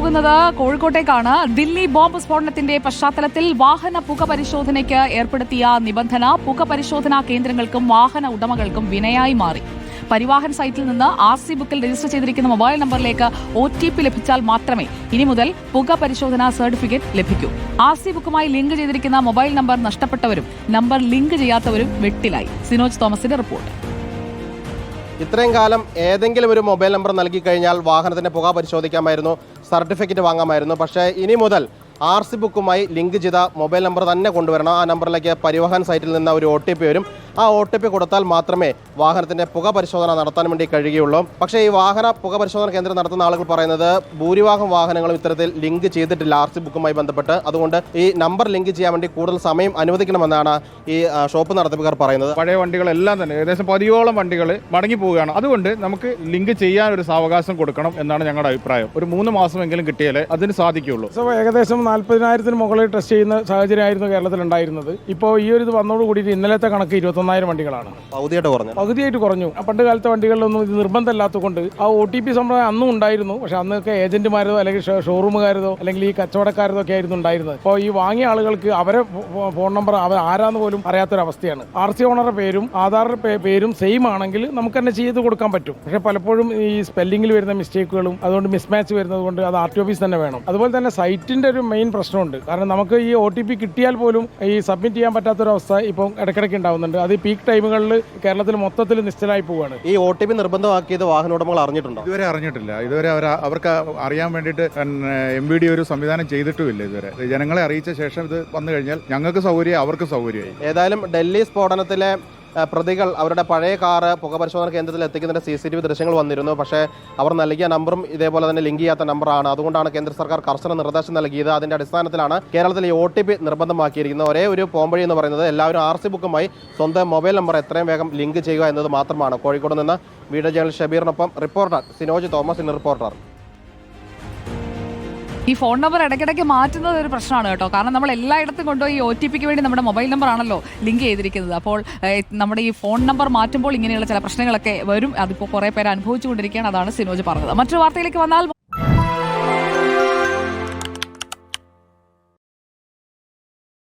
പോകുന്നത് കോഴിക്കോട്ടേക്കാണ്. ദില്ലി ബോംബ് സ്ഫോടനത്തിന്റെ പശ്ചാത്തലത്തിൽ വാഹന പുക പരിശോധനയ്ക്ക് ഏർപ്പെടുത്തിയ നിബന്ധന പുക പരിശോധനാ കേന്ദ്രങ്ങൾക്കും വാഹന ഉടമകൾക്കും വിനയായി മാറി. പരിവാഹൻ സൈറ്റിൽ നിന്ന് ആർ സി ബുക്കിൽ രജിസ്റ്റർ ചെയ്തിരിക്കുന്ന മൊബൈൽ നമ്പറിലേക്ക് ഒ ടി പി ലഭിച്ചാൽ മാത്രമേ ഇനി മുതൽ പുക പരിശോധനാ സർട്ടിഫിക്കറ്റ് ലഭിക്കൂ. ആർ സി ബുക്കുമായി ലിങ്ക് ചെയ്തിരിക്കുന്ന മൊബൈൽ നമ്പർ നഷ്ടപ്പെട്ടവരും നമ്പർ ലിങ്ക് ചെയ്യാത്തവരും വെട്ടിലായി. സിനോജ് തോമസിന്റെ റിപ്പോർട്ട്. ഇത്രയും കാലം ഏതെങ്കിലും ഒരു മൊബൈൽ നമ്പർ നൽകി കഴിഞ്ഞാൽ വാഹനത്തിന്റെ പുക പരിശോധിക്കാമായിരുന്നു സർട്ടിഫിക്കറ്റ് വാങ്ങാമായിരുന്നു. പക്ഷേ ഇനി മുതൽ ആർ സി ബുക്കുമായി ലിങ്ക് ചെയ്ത മൊബൈൽ നമ്പർ തന്നെ കൊണ്ടുവരണം. ആ നമ്പറിലേക്ക് പരിവഹൻ സൈറ്റിൽ നിന്ന് ഒരു ഒ വരും. ആ ഒ ടി പി കൊടുത്താൽ മാത്രമേ വാഹനത്തിന്റെ പുക പരിശോധന നടത്താൻ വേണ്ടി കഴിയുകയുള്ളൂ. പക്ഷേ ഈ വാഹന പുക പരിശോധന കേന്ദ്രം നടത്തുന്ന ആളുകൾ പറയുന്നത് ഭൂരിഭാഗം വാഹനങ്ങളും ഇത്തരത്തിൽ ലിങ്ക് ചെയ്തിട്ടില്ല ആർ സി ബുക്കുമായി ബന്ധപ്പെട്ട്. അതുകൊണ്ട് ഈ നമ്പർ ലിങ്ക് ചെയ്യാൻ വേണ്ടി കൂടുതൽ സമയം അനുവദിക്കണമെന്നാണ് ഈ ഷോപ്പ് നടത്തിപ്പുകാർ പറയുന്നത്. പഴയ വണ്ടികളെല്ലാം തന്നെ ഏകദേശം പതിയോളം വണ്ടികൾ മടങ്ങി പോവുകയാണ്. അതുകൊണ്ട് നമുക്ക് ലിങ്ക് ചെയ്യാൻ ഒരു സാവകാശം കൊടുക്കണം എന്നാണ് ഞങ്ങളുടെ അഭിപ്രായം. ഒരു മൂന്ന് മാസമെങ്കിലും കിട്ടിയാലേ അതിന് സാധിക്കുകയുള്ളൂ. സോ ഏകദേശം നാൽപ്പതിനായിരത്തിന് മുകളിൽ ടെസ്റ്റ് ചെയ്യുന്ന സാഹചര്യമായിരുന്നു കേരളത്തിൽ ഉണ്ടായിരുന്നത് ഇപ്പോൾ ഈ ഒരു ഇത് വന്നോട് കൂടിയിട്ട് ഇന്നലത്തെ കണക്ക് ഇരുപത്തൊന്നായിരം വണ്ടികളാണ്. പകുതിയായിട്ട് കുറഞ്ഞു. പകുതിയായിട്ട് കുറഞ്ഞു. പണ്ട് കാലത്തെ വണ്ടികളിലൊന്നും ഇത് നിർബന്ധമല്ലാത്തതുകൊണ്ട് ആ ഒ ടി പി സമ്പ്രദായം അന്നും ഉണ്ടായിരുന്നു. പക്ഷെ അന്നൊക്കെ ഏജന്റുമാരോ അല്ലെങ്കിൽ ഷോറൂമുകാരോ ഷോറൂമുകാരതോ അല്ലെങ്കിൽ ഈ കച്ചവടക്കാരതോ ഒക്കെ ആയിരുന്നു ഉണ്ടായിരുന്നത്. അപ്പോൾ ഈ വാങ്ങിയ ആളുകൾക്ക് അവരെ ഫോൺ നമ്പർ അവർ ആരാന്ന് പോലും അറിയാത്തൊരവസ്ഥയാണ്. ആർ സി ഓണറുടെ പേരും ആധാർ പേരും സെയിം ആണെങ്കിൽ നമുക്ക് തന്നെ ചെയ്ത് കൊടുക്കാൻ പറ്റും. പക്ഷെ പലപ്പോഴും ഈ സ്പെല്ലിങ്ങിൽ വരുന്ന മിസ്റ്റേക്കുകളും അതുകൊണ്ട് മിസ്മാച്ച് വരുന്നത് കൊണ്ട് അത് ആർ ടി ഓഫീസ് തന്നെ വേണം. അതുപോലെ തന്നെ സൈറ്റിന്റെ ഒരു മെയിൻ പ്രശ്നമുണ്ട്. കാരണം നമുക്ക് ഈ ഒ ടി പി കിട്ടിയാൽ പോലും ഈ സബ്മിറ്റ് ചെയ്യാൻ പറ്റാത്തൊരവസ്ഥ ഇപ്പം ഇടയ്ക്കിടയ്ക്ക് ഉണ്ടാവുന്നുണ്ട്. അത് ഈ പീക്ക് ടൈമുകളിൽ കേരളത്തിൽ മൊത്തത്തിൽ നിശ്ചലമായി പോവുകയാണ് ഈ ഒ ടി പി നിർബന്ധമാക്കിയത് വാഹന ഉടമകൾ അറിഞ്ഞിട്ടുണ്ടോ? ഇതുവരെ അറിഞ്ഞിട്ടില്ല. ഇതുവരെ അവർ അവർക്ക് അറിയാൻ വേണ്ടിയിട്ട് എം ബി ഡി ഒരു സംവിധാനം ചെയ്തിട്ടുമില്ല ഇതുവരെ. ജനങ്ങളെ അറിയിച്ച ശേഷം ഇത് വന്നു കഴിഞ്ഞാൽ ഞങ്ങൾക്ക് സൗകര്യം അവർക്ക് സൗകര്യമായി. ഏതായാലും ഡൽഹി സ്ഫോടനത്തിലെ പ്രതികൾ അവരുടെ പഴയ കാറ് പുകപരിശോധന കേന്ദ്രത്തിൽ എത്തിക്കുന്നതിന്റെ സി സി ടി വി ദൃശ്യങ്ങൾ വന്നിരുന്നു. പക്ഷേ അവർ നൽകിയ നമ്പറും ഇതേപോലെ തന്നെ ലിങ്ക് ചെയ്യാത്ത നമ്പറാണ്. അതുകൊണ്ടാണ് കേന്ദ്ര സർക്കാർ കർശന നിർദ്ദേശം നൽകിയത്. അതിന്റെ അടിസ്ഥാനത്തിലാണ് കേരളത്തിൽ ഈ ഒ ടി പി നിർബന്ധമാക്കിയിരിക്കുന്നത്. ഒരേ ഒരു പോംവഴി എന്ന് പറയുന്നത് എല്ലാവരും ആർ സി ബുക്കുമായി സ്വന്തം മൊബൈൽ നമ്പർ എത്രയും വേഗം ലിങ്ക് ചെയ്യുക എന്നത് മാത്രമാണ്. കോഴിക്കോട് നിന്ന് video journal ഷബീറിനൊപ്പം reporter Sinoj Thomas in reporter. ഈ ഫോൺ നമ്പർ ഇടയ്ക്കിടയ്ക്ക് മാറ്റുന്നത് ഒരു പ്രശ്നമാണ് കേട്ടോ. കാരണം നമ്മൾ എല്ലായിടത്തും കൊണ്ടുപോയി ഒ ടി പിക്ക് വേണ്ടി നമ്മുടെ മൊബൈൽ നമ്പർ ആണല്ലോ ലിങ്ക് ചെയ്തിരിക്കുന്നത്. അപ്പോൾ നമ്മുടെ ഈ ഫോൺ നമ്പർ മാറ്റുമ്പോൾ ഇങ്ങനെയുള്ള ചില പ്രശ്നങ്ങളൊക്കെ വരും. അതിപ്പോൾ കുറേ പേര് അനുഭവിച്ചുകൊണ്ടിരിക്കുകയാണ്. അതാണ് സിനോജ് പറഞ്ഞത്. മറ്റൊരു വാർത്തയിലേക്ക് വന്നാൽ